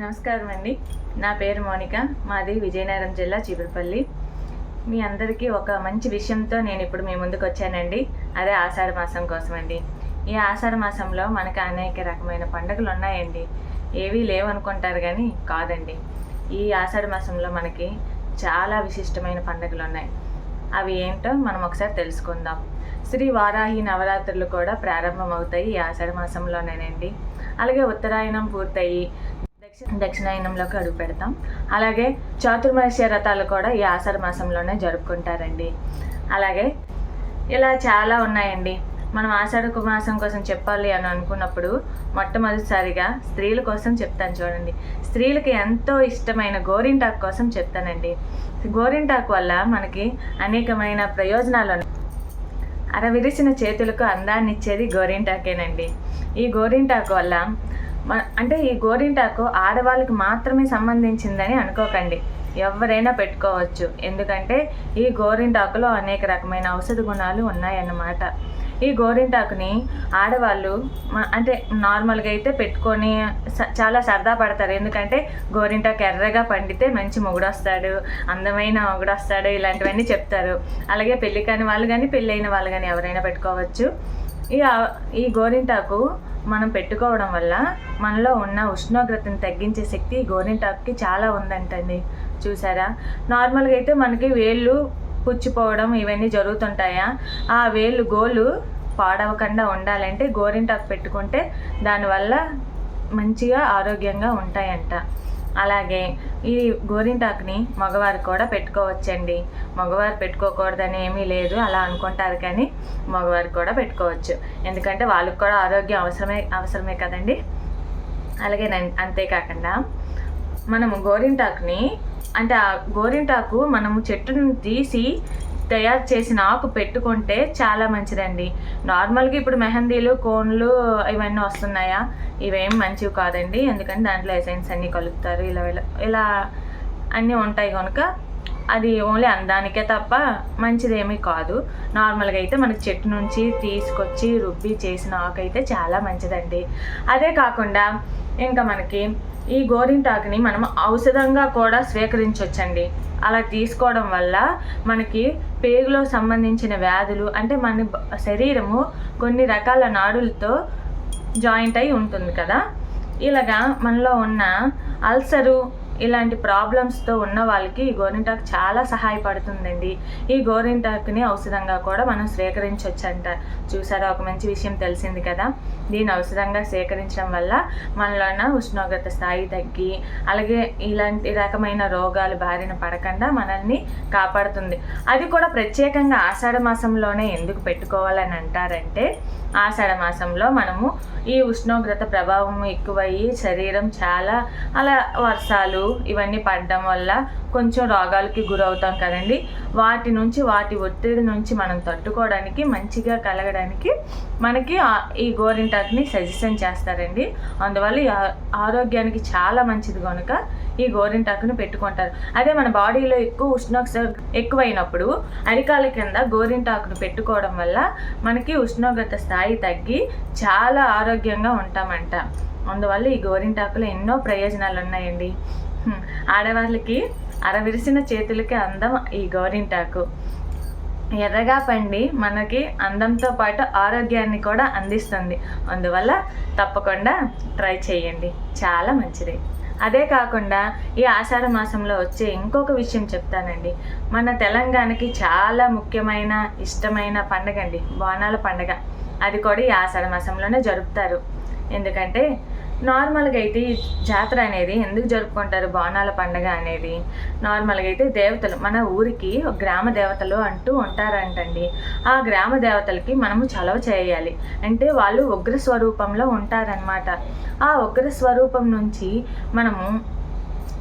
నమస్కారం అండి. నా పేరు మోనిక. మాది విజయనగరం జిల్లా చీపురుపల్లి. మీ అందరికీ ఒక మంచి విషయంతో నేను ఇప్పుడు మీ ముందుకు వచ్చానండి. అదే ఆషాఢ మాసం కోసం అండి ఈ ఆషాఢ మాసంలో మనకు అనేక రకమైన పండుగలు ఉన్నాయండి. ఏవీ లేవనుకుంటారు కానీ కాదండి. ఈ ఆషాఢ మాసంలో మనకి చాలా విశిష్టమైన పండుగలు ఉన్నాయి. అవి ఏంటో మనం ఒకసారి తెలుసుకుందాం. శ్రీ వారాహి నవరాత్రులు కూడా ప్రారంభమవుతాయి ఈ ఆషాఢ మాసంలోనేనండి. అలాగే ఉత్తరాయణం పూర్తయి దక్షిణ దక్షిణాయనంలోకి అడుగు పెడతాం. అలాగే చాతుర్మాస్య రథాలు కూడా ఈ ఆషాఢ మాసంలోనే జరుపుకుంటారండి. అలాగే ఇలా చాలా ఉన్నాయండి. మనం ఆషాఢ మాసం కోసం చెప్పాలి అని అనుకున్నప్పుడు మొట్టమొదటిసారిగా స్త్రీల కోసం చెప్తాను చూడండి. స్త్రీలకి ఎంతో ఇష్టమైన గోరింటాకు కోసం చెప్తానండి. గోరింటాకు వల్ల మనకి అనేకమైన ప్రయోజనాలు ఉన్నాయి. అరవిరిసిన చేతులకు అందాన్ని ఇచ్చేది గోరింటాకేనండి. ఈ గోరింటాకు వల్ల అంటే ఈ గోరింటాకు ఆడవాళ్ళకి మాత్రమే సంబంధించిందని అనుకోకండి. ఎవరైనా పెట్టుకోవచ్చు. ఎందుకంటే ఈ గోరింటాకులో అనేక రకమైన ఔషధ గుణాలు ఉన్నాయన్నమాట. ఈ గోరింటాకుని ఆడవాళ్ళు అంటే నార్మల్గా అయితే పెట్టుకొని స- చాలా సరదా పడతారు. ఎందుకంటే గోరింటాకు ఎర్రగా పండితే మంచి మొగుడొస్తాడు అందమైన మొగుడొస్తాడు ఇలాంటివన్నీ చెప్తారు. అలాగే పెళ్ళి కాని వాళ్ళు కానీ పెళ్ళైన వాళ్ళు కానీ ఎవరైనా పెట్టుకోవచ్చు. ఈ ఈ గోరింటాకు మనం పెట్టుకోవడం వల్ల మనలో ఉన్న ఉష్ణోగ్రతను తగ్గించే శక్తి గోరింటాకుకి చాలా ఉందంటండి. చూసారా? నార్మల్గా అయితే మనకి వేళ్ళు పుచ్చిపోవడం ఇవన్నీ జరుగుతుంటాయా? ఆ వేళ్ళు గోలు పాడవకుండా ఉండాలంటే గోరింటాకు పెట్టుకుంటే దానివల్ల మంచిగా ఆరోగ్యంగా ఉంటాయంట. అలాగే ఈ గోరింటాకుని మగవారు కూడా పెట్టుకోవచ్చండి. మగవారు పెట్టుకోకూడదని ఏమీ లేదు అలా అనుకుంటారు కానీ మగవారు కూడా పెట్టుకోవచ్చు. ఎందుకంటే వాళ్ళకి కూడా ఆరోగ్యం అవసరమే అవసరమే కదండి. అలాగే నన్- అంతేకాకుండా మనము గోరింటాకుని అంటే ఆ గోరింటాకు మనము చెట్టును తీసి తయారు చేసిన ఆకు పెట్టుకుంటే చాలా మంచిదండి. నార్మల్గా ఇప్పుడు మెహందీలు కోన్లు ఇవన్నీ వస్తున్నాయా? ఇవేం మంచివి కాదండి. ఎందుకంటే దాంట్లో ఎసైన్స్ అన్నీ కలుపుతారు. ఇలా ఇలా ఇలా అన్నీ ఉంటాయి కనుక అది ఓన్లీ అందానికే తప్ప మంచిదేమీ కాదు. నార్మల్గా అయితే మనకి చెట్టు నుంచి తీసుకొచ్చి రుబ్బి చేసిన ఆకు అయితే చాలా మంచిదండి. అదే కాకుండా ఇంకా మనకి ఈ గోరింటాకుని మనం ఔషధంగా కూడా స్వీకరించవచ్చండి అలా తీసుకోవడం వల్ల మనకి పేగులో సంబంధించిన వ్యాధులు అంటే మన శరీరము కొన్ని రకాల నాడులతో జాయింట్ అయి ఉంటుంది కదా. ఇలాగా మనలో ఉన్న అల్సరు ఇలాంటి ప్రాబ్లమ్స్తో ఉన్న వాళ్ళకి ఈ గోరింటాకు చాలా సహాయపడుతుందండి. ఈ గోరింటాకుని ఔషధంగా కూడా మనం స్వీకరించవచ్చంట చూసారా ఒక మంచి విషయం తెలిసింది కదా? దీని ఔషధంగా స్వీకరించడం వల్ల మనలో ఉన్న ఉష్ణోగ్రత స్థాయి తగ్గి అలాగే ఇలాంటి రకమైన రోగాలు బారిన పడకుండా మనల్ని కాపాడుతుంది. అది కూడా ప్రత్యేకంగా ఆషాఢ మాసంలోనే ఎందుకు పెట్టుకోవాలని అంటారంటే ఆషాఢ మాసంలో మనము ఈ ఉష్ణోగ్రత ప్రభావం ఎక్కువయ్యి శరీరం చాలా అలా వర్షాలు ఇవన్నీ పడడం వల్ల కొంచెం రోగాలకి గురవుతాం కదండి. వాటి నుంచి వాటి ఒత్తిడి నుంచి మనం తట్టుకోవడానికి మంచిగా కలగడానికి మనకి ఈ గోరింటాకుని సజెషన్ చేస్తారండి. అందువల్ల ఈ ఆరోగ్యానికి చాలా మంచిది కనుక ఈ గోరింటాకుని పెట్టుకుంటారు. అదే మన బాడీలో ఎక్కువ ఉష్ణోగ్రత ఎక్కువైనప్పుడు అరికాల కింద గోరింటాకును పెట్టుకోవడం వల్ల మనకి ఉష్ణోగ్రత స్థాయి తగ్గి చాలా ఆరోగ్యంగా ఉంటామంట. అందువల్ల ఈ గోరింటాకులో ఎన్నో ప్రయోజనాలు ఉన్నాయండి ఆడవాళ్ళకి అరవిరిసిన చేతులకి అందం ఈ గోరింటాకు. ఎర్రగా పండి మనకి అందంతో పాటు ఆరోగ్యాన్ని కూడా అందిస్తుంది. అందువల్ల తప్పకుండా ట్రై చేయండి. చాలా మంచిది. అదే కాకుండా ఈ ఆషాఢ మాసంలో వచ్చే ఇంకొక విషయం చెప్తానండి. మన తెలంగాణకి చాలా ముఖ్యమైన ఇష్టమైన పండగ అండి. బోనాల పండగ. అది కూడా ఈ ఆషాఢ మాసంలోనే జరుపుతారు. ఎందుకంటే నార్మల్గా అయితే ఈ జాతర అనేది ఎందుకు జరుపుకుంటారు? బోనాల పండగ అనేది నార్మల్గా అయితే దేవతలు మన ఊరికి గ్రామ దేవతలు అంటూ ఉంటారంటండి. ఆ గ్రామ దేవతలకి మనము చలవ చేయాలి. అంటే వాళ్ళు ఉగ్ర స్వరూపంలో ఉంటారనమాట ఆ ఉగ్ర స్వరూపం నుంచి మనము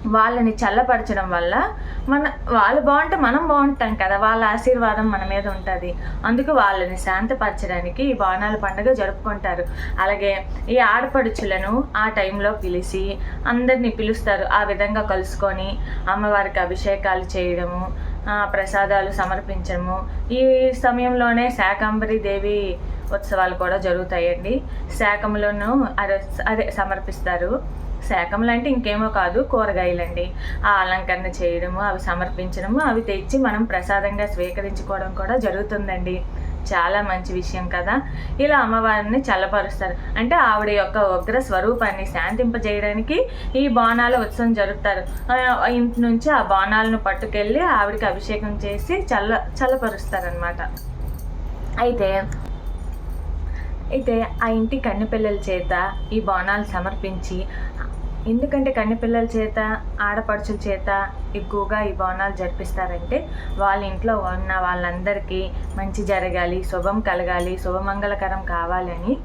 వాళ్ళని చల్లపరచడం వల్ల మన వాళ్ళు బాగుంటే మనం బాగుంటాం కదా. వాళ్ళ ఆశీర్వాదం మన మీద ఉంటుంది. అందుకు వాళ్ళని శాంతపరచడానికి ఈ బోనాల పండుగ జరుపుకుంటారు. అలాగే ఈ ఆడపడుచులను ఆ టైంలో పిలిచి అందరినీ పిలుస్తారు. ఆ విధంగా కలుసుకొని అమ్మవారికి అభిషేకాలు చేయడము ప్రసాదాలు సమర్పించడము. ఈ సమయంలోనే శాకంబరి దేవి ఉత్సవాలు కూడా జరుగుతాయండి. శాకములను అదే అదే సమర్పిస్తారు. శాకములు అంటే ఇంకేమో కాదు కూరగాయలండి. ఆ అలంకరణ చేయడము అవి సమర్పించడము అవి తెచ్చి మనం ప్రసాదంగా స్వీకరించుకోవడం కూడా జరుగుతుందండి. చాలా మంచి విషయం కదా. ఇలా అమ్మవారిని చల్లపరుస్తారు. అంటే ఆవిడ యొక్క ఉగ్ర స్వరూపాన్ని శాంతింపజేయడానికి ఈ బోనాల ఉత్సవం జరుపుతారు. ఇంటి నుంచి ఆ బోనాలను పట్టుకెళ్ళి ఆవిడకి అభిషేకం చేసి చల్ల చల్లపరుస్తారు అయితే అయితే ఆ ఇంటి కన్నెపిల్లల చేత ఈ బోనాలు సమర్పించి ఎందుకంటే కన్నెపిల్లల చేత ఆడపడుచుల చేత ఎక్కువగా ఈ బోనాలు జరిపిస్తారంటే వాళ్ళ ఇంట్లో ఉన్న వాళ్ళందరికీ మంచి జరగాలి శుభం కలగాలి శుభమంగళకరం కావాలని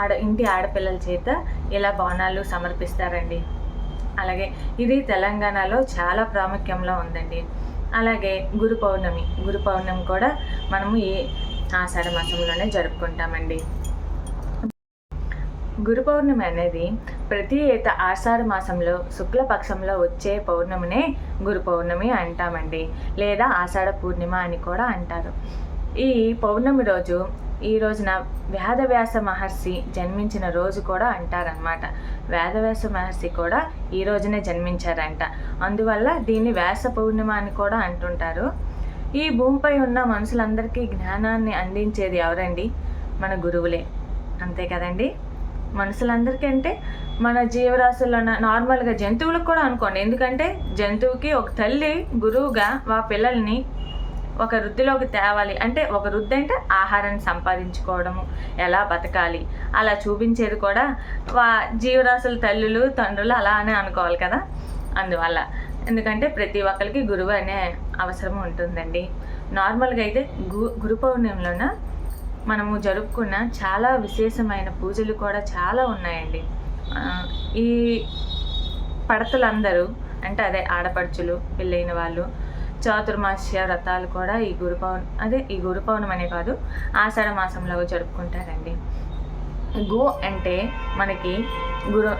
ఆడ ఇంటి ఆడపిల్లల చేత ఇలా బోనాలు సమర్పిస్తారండి. అలాగే ఇది తెలంగాణలో చాలా ప్రాముఖ్యంలో ఉందండి. అలాగే గురు పౌర్ణమి గురు పౌర్ణమి కూడా మనము ఏ ఆషాఢ మాసంలోనే జరుపుకుంటామండి. గురు పౌర్ణమి అనేది ప్రతి ఏత ఆషాఢ మాసంలో శుక్లపక్షంలో వచ్చే పౌర్ణమినే గురు పౌర్ణమి అంటామండి. లేదా ఆషాఢ పూర్ణిమ అని కూడా అంటారు. ఈ పౌర్ణమి రోజు ఈ రోజున వేదవ్యాస మహర్షి జన్మించిన రోజు కూడా అంటారనమాట వేదవ్యాస మహర్షి కూడా ఈ రోజునే జన్మించారంట. అందువల్ల దీన్ని వ్యాస పౌర్ణిమ అని కూడా అంటుంటారు. ఈ భూమిపై ఉన్న మనుషులందరికీ జ్ఞానాన్ని అందించేది ఎవరండి? మన గురువులే. అంతే కదండి? మనుషులందరికీ అంటే మన జీవరాశుల్లో ఉన్న నార్మల్గా జంతువులకు కూడా అనుకోండి. ఎందుకంటే జంతువుకి ఒక తల్లి గురువుగా వా పిల్లల్ని ఒక వృద్ధిలోకి తేవాలి. అంటే ఒక వృద్ధి అంటే ఆహారాన్ని సంపాదించుకోవడము ఎలా బతకాలి అలా చూపించేది కూడా వా జీవరాశుల తల్లులు తండ్రులు అలా అనే అనుకోవాలి కదా? అందువల్ల. ఎందుకంటే ప్రతి ఒక్కరికి గురువు అనే అవసరం ఉంటుందండి. నార్మల్గా అయితే గు గురు పౌర్ణమిలోన మనము జరుపుకున్న చాలా విశేషమైన పూజలు కూడా చాలా ఉన్నాయండి. ఈ పడతలందరూ అంటే అదే ఆడపడుచులు పెళ్ళైన వాళ్ళు చాతుర్మాస్య వ్రతాలు కూడా ఈ గురు పౌర్ణ అదే ఈ గురు పౌర్ణమనే అనే కాదు ఆషాఢ మాసంలో జరుపుకుంటారండి. గు అంటే మనకి గురు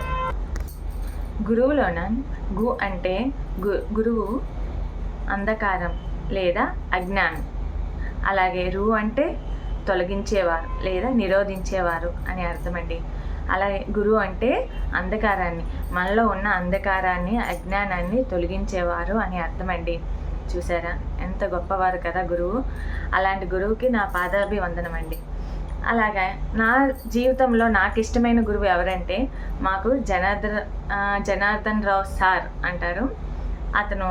గురువులోన గు అంటే గు గురువు అంధకారం లేదా అజ్ఞానం. అలాగే రు అంటే తొలగించేవారు లేదా నిరోధించేవారు అని అర్థమండి. అలాగే గురువు అంటే అంధకారాన్ని మనలో ఉన్న అంధకారాన్ని అజ్ఞానాన్ని తొలగించేవారు అని అర్థమండి. చూసారా? ఎంత గొప్పవారు కదా గురువు. అలాంటి గురువుకి నా పాదాభివందనం అండి అలాగే నా జీవితంలో నాకు ఇష్టమైన గురువు ఎవరంటే మాకు జనార్దన్ జనార్దన్ రావు సార్ అంటారు. అతను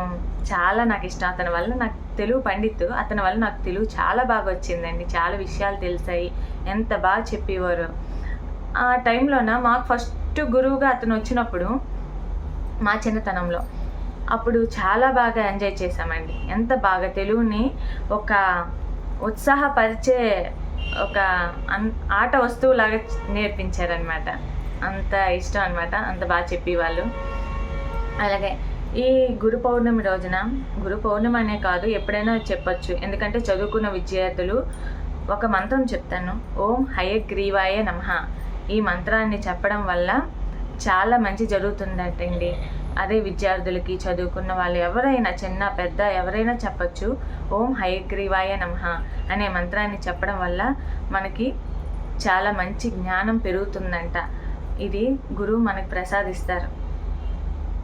చాలా నాకు ఇష్టం అతని వల్ల నాకు తెలుగు పండితు అతని వల్ల నాకు తెలుగు చాలా బాగా వచ్చిందండి. చాలా విషయాలు తెలిసాయి. ఎంత బాగా చెప్పేవారు. ఆ టైంలోన మాకు ఫస్ట్ గురువుగా అతను వచ్చినప్పుడు మా చిన్నతనంలో అప్పుడు చాలా బాగా ఎంజాయ్ చేసామండి ఎంత బాగా తెలుగుని ఒక ఉత్సాహపరిచే ఒక అన్ ఆట వస్తువులాగా నేర్పించారనమాట. అంత ఇష్టం అనమాట. అంత బాగా చెప్పేవాళ్ళు. అలాగే ఈ గురు పౌర్ణమి రోజున గురు పౌర్ణమి అనే కాదు ఎప్పుడైనా చెప్పచ్చు. ఎందుకంటే చదువుకున్న విద్యార్థులు ఒక మంత్రం చెప్తాను. ఓం హయగ్రీవాయ నమ. ఈ మంత్రాన్ని చెప్పడం వల్ల చాలా మంచి జరుగుతుందటండి. అదే విద్యార్థులకి చదువుకున్న వాళ్ళు ఎవరైనా చిన్న పెద్ద ఎవరైనా చెప్పచ్చు. ఓం హయగ్రీవాయ నమ అనే మంత్రాన్ని చెప్పడం వల్ల మనకి చాలా మంచి జ్ఞానం పెరుగుతుందంట. ఇది గురువు మనకు ప్రసాదిస్తారు.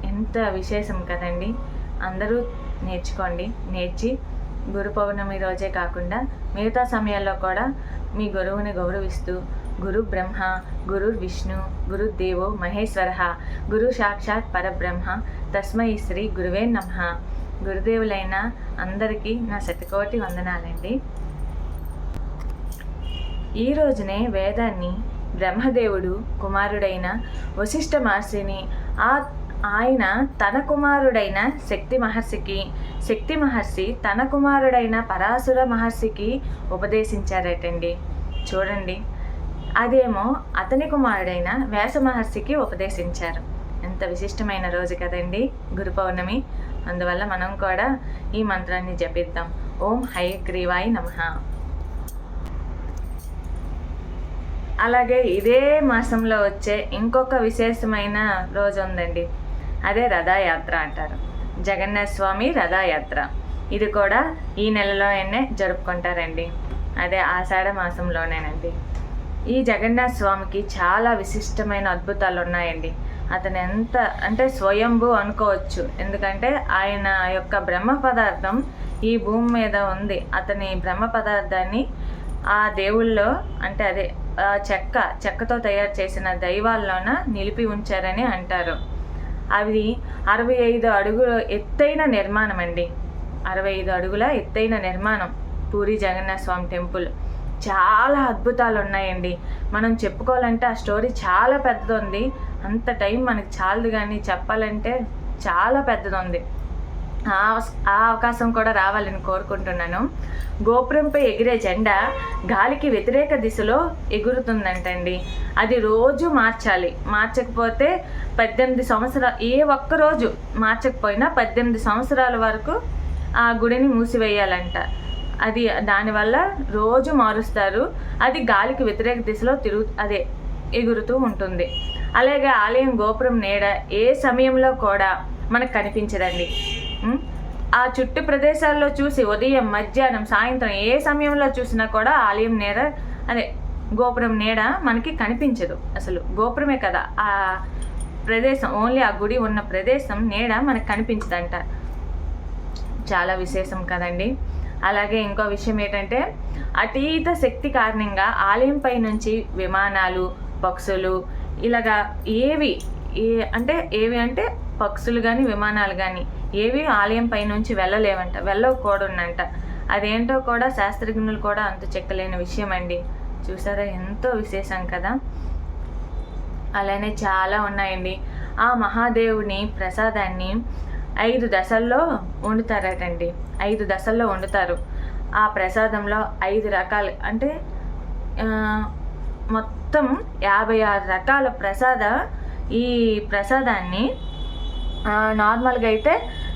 ఎంత విశేషం కదండి. అందరూ నేర్చుకోండి. నేర్చి గురు పౌర్ణమి రోజే కాకుండా మిగతా సమయాల్లో కూడా మీ గురువుని గౌరవిస్తూ గురు బ్రహ్మ గురు విష్ణు గురు దేవో మహేశ్వర గురు సాక్షాత్ పరబ్రహ్మ తస్మై శ్రీ గురువే నమ. గురుదేవులైన అందరికీ నా శతకోటి వందనాలండి. ఈ రోజునే వేదాన్ని బ్రహ్మదేవుడు కుమారుడైన వశిష్ఠ మహర్షిని ఆ ఆయన తన కుమారుడైన శక్తి మహర్షికి శక్తి మహర్షి తన కుమారుడైన పరాశుర మహర్షికి ఉపదేశించారటండి. చూడండి అదేమో అతని కుమారుడైన వ్యాస మహర్షికి ఉపదేశించారు. ఎంత విశిష్టమైన రోజు కదండి గురు పౌర్ణమి. అందువల్ల మనం కూడా ఈ మంత్రాన్ని జపిద్దాం. ఓం హయగ్రీవాయ నమ. అలాగే ఇదే మాసంలో వచ్చే ఇంకొక విశేషమైన రోజు ఉందండి. అదే రథయాత్ర అంటారు. జగన్నాథ స్వామి రథయాత్ర. ఇది కూడా ఈ నెలలోనే జరుపుకుంటారండి. అదే ఆషాఢ మాసంలోనేనండి. ఈ జగన్నాథ స్వామికి చాలా విశిష్టమైన అద్భుతాలు ఉన్నాయండి అతను ఎంత అంటే స్వయంభూ అనుకోవచ్చు. ఎందుకంటే ఆయన యొక్క బ్రహ్మ పదార్థం ఈ భూమి మీద ఉంది. అతని బ్రహ్మ పదార్థాన్ని ఆ దేవుళ్ళో అంటే అదే ఆ చెక్క చెక్కతో తయారు చేసిన దైవాల్లోన నిలిపి ఉంచారని అంటారు. అవి అరవై ఐదు అడుగుల ఎత్తైన నిర్మాణం అండి. అరవై ఐదు అడుగుల ఎత్తైన నిర్మాణం పూరి జగన్నాథ స్వామి టెంపుల్. చాలా అద్భుతాలు ఉన్నాయండి. మనం చెప్పుకోవాలంటే ఆ స్టోరీ చాలా పెద్దది ఉంది అంత టైం మనకు చాలదు కానీ చెప్పాలంటే చాలా పెద్దది ఉంది ఆ ఆ అవకాశం కూడా రావాలని కోరుకుంటున్నాను. గోపురంపై ఎగిరే జెండా గాలికి వ్యతిరేక దిశలో ఎగురుతుందంటండి. అది రోజు మార్చాలి. మార్చకపోతే పద్దెనిమిది సంవత్సరాలు ఏ ఒక్క రోజు మార్చకపోయినా పద్దెనిమిది సంవత్సరాల వరకు ఆ గుడిని మూసివేయాలంట. అది దానివల్ల రోజు మారుస్తారు. అది గాలికి వ్యతిరేక దిశలో తిరుగు అదే ఎగురుతూ ఉంటుంది. అలాగే ఆలయం గోపురం నీడ ఏ సమయంలో కూడా మనకు కనిపించదండి. ఆ చుట్టు ప్రదేశాల్లో చూసి ఉదయం మధ్యాహ్నం సాయంత్రం ఏ సమయంలో చూసినా కూడా ఆలయం నేర అదే గోపురం నీడ మనకి కనిపించదు. అసలు గోపురమే కదా. ఆ ప్రదేశం ఓన్లీ ఆ గుడి ఉన్న ప్రదేశం నీడ మనకు కనిపించదంట. చాలా విశేషం కదండి. అలాగే ఇంకో విషయం ఏంటంటే అతీత శక్తి కారణంగా ఆలయంపై నుంచి విమానాలు పక్షులు ఇలాగా ఏవి ఏ అంటే ఏవి అంటే పక్షులు కానీ విమానాలు కానీ ఏవి ఆలయం పైనుంచి వెళ్ళలేవంట. వెళ్ళకూడనంట. అదేంటో కూడా శాస్త్రజ్ఞులు కూడా అంత చెక్కలేని విషయం అండి చూసారా ఎంతో విశేషం కదా? అలానే చాలా ఉన్నాయండి. ఆ మహాదేవుని ప్రసాదాన్ని ఐదు దశల్లో వండుతారటండి. ఐదు దశల్లో వండుతారు. ఆ ప్రసాదంలో ఐదు రకాలు అంటే మొత్తం యాభై ఆరు రకాల ప్రసాద ఈ ప్రసాదాన్ని నార్మల్గా అయితే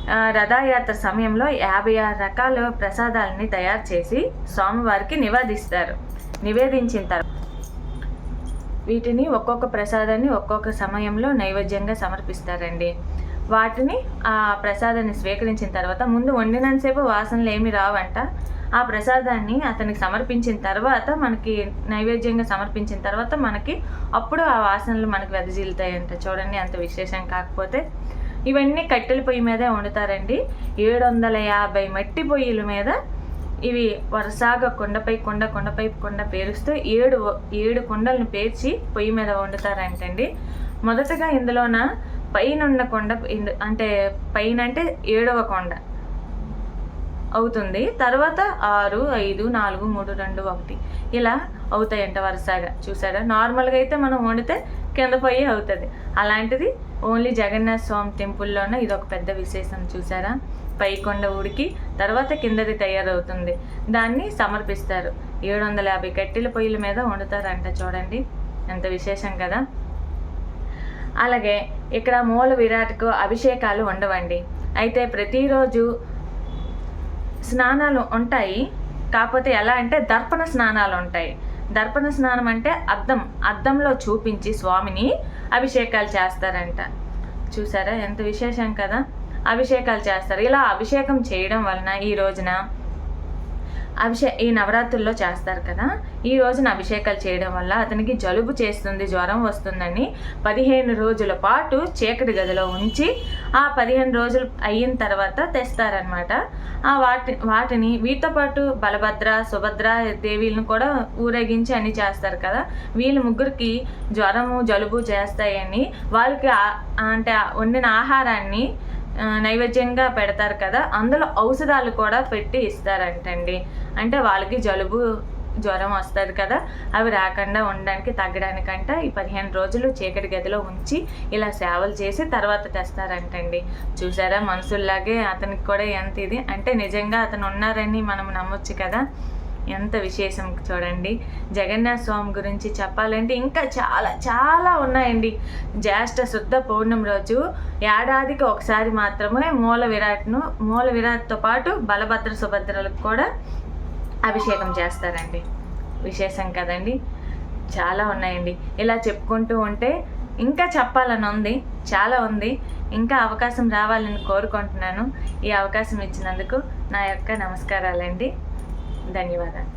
రథయాత్ర సమయంలో యాభై ఆరు రకాల ప్రసాదాలని తయారు చేసి స్వామివారికి నివేదిస్తారు. నివేదించిన తర్వాత వీటిని ఒక్కొక్క ప్రసాదాన్ని ఒక్కొక్క సమయంలో నైవేద్యంగా సమర్పిస్తారండి. వాటిని ఆ ప్రసాదాన్ని స్వీకరించిన తర్వాత ముందు వండినంతసేపు వాసనలు ఏమి రావంట. ఆ ప్రసాదాన్ని అతనికి సమర్పించిన తర్వాత మనకి నైవేద్యంగా సమర్పించిన తర్వాత మనకి అప్పుడు ఆ వాసనలు మనకి వెదజీలుతాయంట చూడండి అంత విశేషం కాకపోతే ఇవన్నీ కట్టెల పొయ్యి మీదే వండుతారండి. ఏడు వందల యాభై మట్టి పొయ్యిల మీద ఇవి వరుసగా కొండపై కొండ కొండపై కొండ పేరుస్తూ ఏడు ఏడు కొండలను పేర్చి పొయ్యి మీద వండుతారంటండి. మొదటగా ఇందులోన పైన ఉన్న కొండ అంటే పైన అంటే ఏడవ కొండ అవుతుంది. తర్వాత ఆరు ఐదు నాలుగు మూడు రెండు ఒకటి ఇలా అవుతాయంట వరుసగా. చూసారా? నార్మల్గా అయితే మనం వండితే కింద పొయ్యి అవుతుంది. అలాంటిది ఓన్లీ జగన్నాథ స్వామి టెంపుల్లోనే ఇది ఒక పెద్ద విశేషం చూసారా? పైకొండ ఉడికి తర్వాత కిందది తయారవుతుంది. దాన్ని సమర్పిస్తారు. ఏడు వందల యాభై కట్టెల పొయ్యిల మీద వండుతారంట చూడండి. ఎంత విశేషం కదా? అలాగే ఇక్కడ మూల విరాట్కు అభిషేకాలు ఉండవండి. అయితే ప్రతిరోజు స్నానాలు ఉంటాయి. కాకపోతే ఎలా అంటే దర్పణ స్నానాలు ఉంటాయి. దర్పణ స్నానం అంటే అద్దం అద్దంలో చూపించి స్వామిని అభిషేకాలు చేస్తారంట. చూసారా ఎంత విశేషం కదా? అభిషేకాలు చేస్తారు. ఇలా అభిషేకం చేయడం వలన ఈ రోజున అభిషే ఈ నవరాత్రుల్లో చేస్తారు కదా. ఈ రోజున అభిషేకాలు చేయడం వల్ల అతనికి జలుబు చేస్తుంది జ్వరం వస్తుందని పదిహేను రోజుల పాటు చీకటి గదిలో ఉంచి ఆ పదిహేను రోజులు అయిన తర్వాత తెస్తారనమాట ఆ వాటి వాటిని వీటితో పాటు బలభద్ర సుభద్ర దేవీలను కూడా ఊరేగించి అన్ని చేస్తారు కదా. వీళ్ళ ముగ్గురికి జ్వరము జలుబు చేస్తాయని వాళ్ళకి అంటే వండిన ఆహారాన్ని నైవేద్యంగా పెడతారు కదా అందులో ఔషధాలు కూడా పెట్టి ఇస్తారంటండి. అంటే వాళ్ళకి జలుబు జ్వరం వస్తుంది కదా అవి రాకుండా ఉండడానికి తగ్గడానికంట ఈ పదిహేను రోజులు చీకటి గదిలో ఉంచి ఇలా సేవలు చేసి తర్వాత తెస్తారంటండి. చూసారా? మనుషుల్లాగే అతనికి కూడా ఎంత ఇది. అంటే నిజంగా అతను ఉన్నారని మనం నమ్మొచ్చు కదా. ఎంత విశేషం చూడండి. జగన్నాథ స్వామి గురించి చెప్పాలంటే ఇంకా చాలా చాలా ఉన్నాయండి. జ్యేష్ఠ శుద్ధ పౌర్ణమి రోజు ఏడాదికి ఒకసారి మాత్రమే మూల విరాట్ను మూల విరాట్తో పాటు బలభద్ర సుభద్రలకు కూడా అభిషేకం చేస్తారండి. విశేషం కదండి. చాలా ఉన్నాయండి. ఇలా చెప్పుకుంటూ ఉంటే ఇంకా చెప్పాలని ఉంది చాలా ఉంది. ఇంకా అవకాశం రావాలని కోరుకుంటున్నాను. ఈ అవకాశం ఇచ్చినందుకు నా యొక్క నమస్కారాలండి. ధన్యవాదాలు.